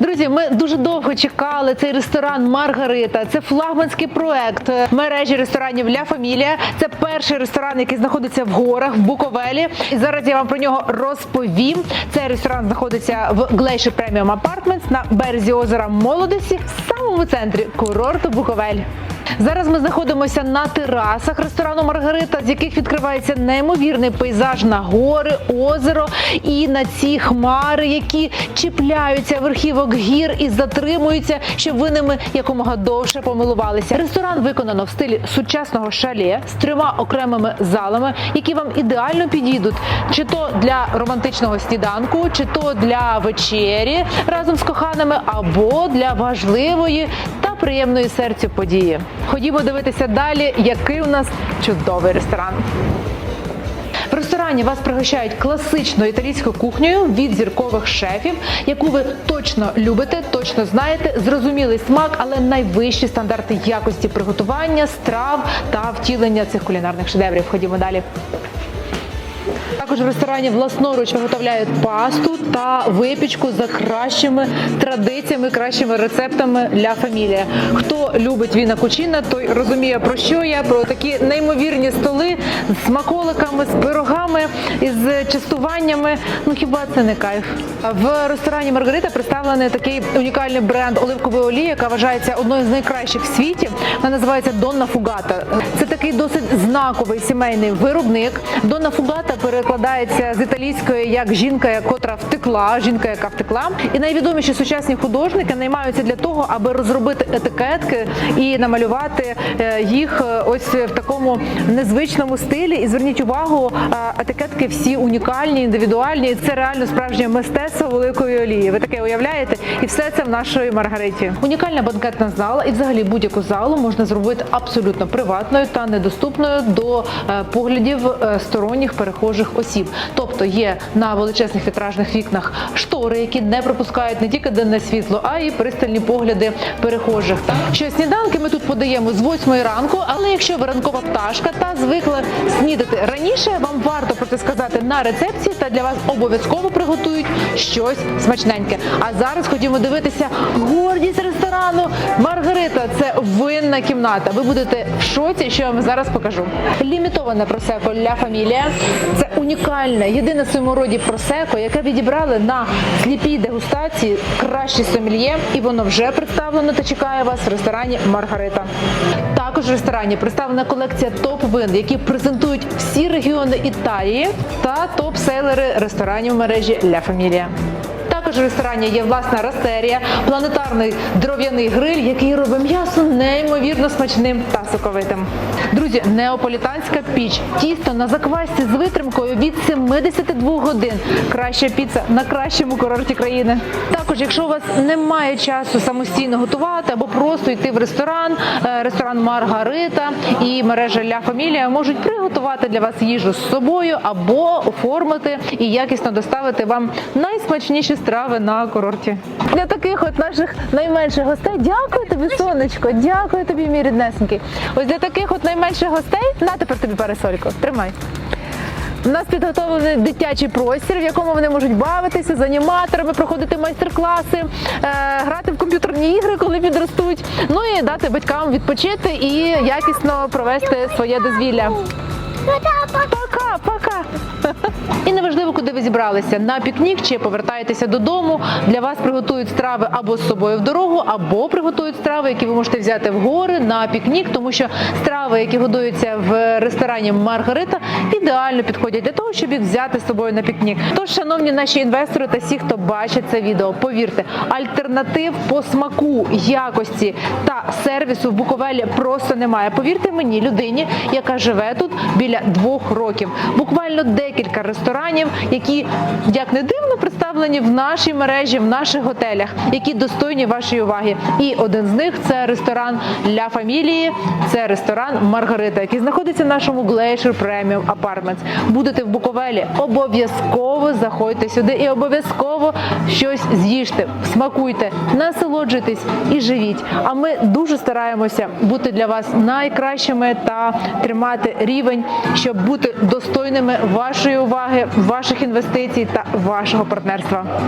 Друзі, ми дуже довго чекали цей ресторан Маргарита. Це флагманський проект мережі ресторанів Ля Фамілія. Це перший ресторан, який знаходиться в горах в Буковелі. І зараз я вам про нього розповім. Цей ресторан знаходиться в Glacier Premium Apartments на березі озера Молодості, в самому центрі курорту Буковель. Зараз ми знаходимося на терасах ресторану Маргарита, з яких відкривається неймовірний пейзаж на гори, озеро і на ці хмари, які чіпляються верхівок гір і затримуються, щоб ви ними якомога довше помилувалися. Ресторан виконано в стилі сучасного шале з трьома окремими залами, які вам ідеально підійдуть, чи то для романтичного сніданку, чи то для вечері разом з коханими, або для важливої приємної серцю події. Ходімо дивитися далі, який у нас чудовий ресторан. В ресторані вас пригощають класичною італійською кухнею від зіркових шефів, яку ви точно любите, точно знаєте, зрозумілий смак, але найвищі стандарти якості приготування, страв та втілення цих кулінарних шедеврів. Ходімо далі. Також в ресторані власноруч виготовляють пасту та випічку за кращими традиціями, кращими рецептами для фамілія. Хто любить віна кучина, той розуміє про що я, про такі неймовірні столи з смаколиками, з пирогами із частуваннями. Ну хіба це не кайф? В ресторані Маргарита представлений такий унікальний бренд оливкової олії, яка вважається одною з найкращих в світі. Вона називається Донна Фугата. Це такий досить знаковий сімейний виробник. Донна Фугата перекладається з італійської як жінка, котра втекла, жінка, яка втекла. І найвідоміші сучасні художники наймаються для того, аби розробити етикетки і намалювати е, їх е, ось в такому незвичному стилі. І зверніть увагу, е, етикетки всі унікальні, індивідуальні. Це реально справжнє мистецтво великої олії. Ви таке уявляєте? І все це в нашої Маргариті. Унікальна банкетна зала, і взагалі будь-яку залу можна зробити абсолютно приватною та недоступною до е, поглядів е, сторонніх перехожих осіб. Тобто є на величезних вітражних вікнах штори, які не пропускають не тільки денне світло, а й пристальні погляди перехожих. Що сніданки ми тут подаємо з 8 ранку, але якщо ви ранкова пташка та звикли снідати раніше, вам варто це сказати на рецепції, та для вас обов'язково приготують щось смачненьке. А зараз ходімо дивитися гордість ресторану Маргарита. Це винна кімната. Ви будете в шоці, що я вам зараз покажу. Лімітоване просеко Ля Фамілія. Це унікальне, єдине в своєму роді просеко, яке відібрали на сліпій дегустації кращі сомельє, і воно вже представлено та чекає вас в ресторані Маргарита. Також в ресторані представлена колекція топ-вин, які презентують всі регіони Італії та топ-сейлери ресторанів мережі Ля Фамілія. Також в ресторані є власна растерія, планетарний дров'яний гриль, який робить м'ясо неймовірно смачним та соковитим. Друзі, неаполітанська піч, тісто на заквасці з витримкою від 72 годин. Краща піца на кращому курорті країни. Також, якщо у вас немає часу самостійно готувати або просто йти в ресторан, е, ресторан Маргарита і мережа Ля Фамілія можуть приготувати для вас їжу з собою або оформити і якісно доставити вам найсмачніші страви на курорті. Для таких от наших найменших гостей дякую тобі, сонечко, дякую тобі, мій ріднесенький. Ось для таких от найменших гостей на тепер тобі парасольку. Тримай. У нас підготовлений дитячий простір, в якому вони можуть бавитися з аніматорами, проходити майстер-класи, е, грати в комп'ютерні ігри, коли підростуть. Ну і дати батькам відпочити і якісно провести своє дозвілля. Пока, ви зібралися на пікнік чи повертаєтеся додому. Для вас приготують страви або з собою в дорогу, або приготують страви, які ви можете взяти в гори на пікнік, тому що страви, які годуються в ресторані Маргарита, ідеально підходять для того, щоб їх взяти з собою на пікнік. Тож, шановні наші інвестори та всі, хто бачить це відео, повірте, альтернатив по смаку, якості та сервісу в Буковелі просто немає. Повірте мені, людині, яка живе тут біля двох років. Буквально декілька ресторанів, які як не дивно представлені в нашій мережі, в наших готелях, які достойні вашої уваги. І один з них це ресторан Ля Фамілії, це ресторан Маргарита, який знаходиться в нашому Glacier Premium Apartments. Будете в Буковелі, обов'язково заходьте сюди і обов'язково щось з'їжте, смакуйте, насолоджуйтесь і живіть. А ми дуже стараємося бути для вас найкращими та тримати рівень, щоб бути достойними вашої уваги, ваших інвестицій та вашого партнерства. Ministarstwa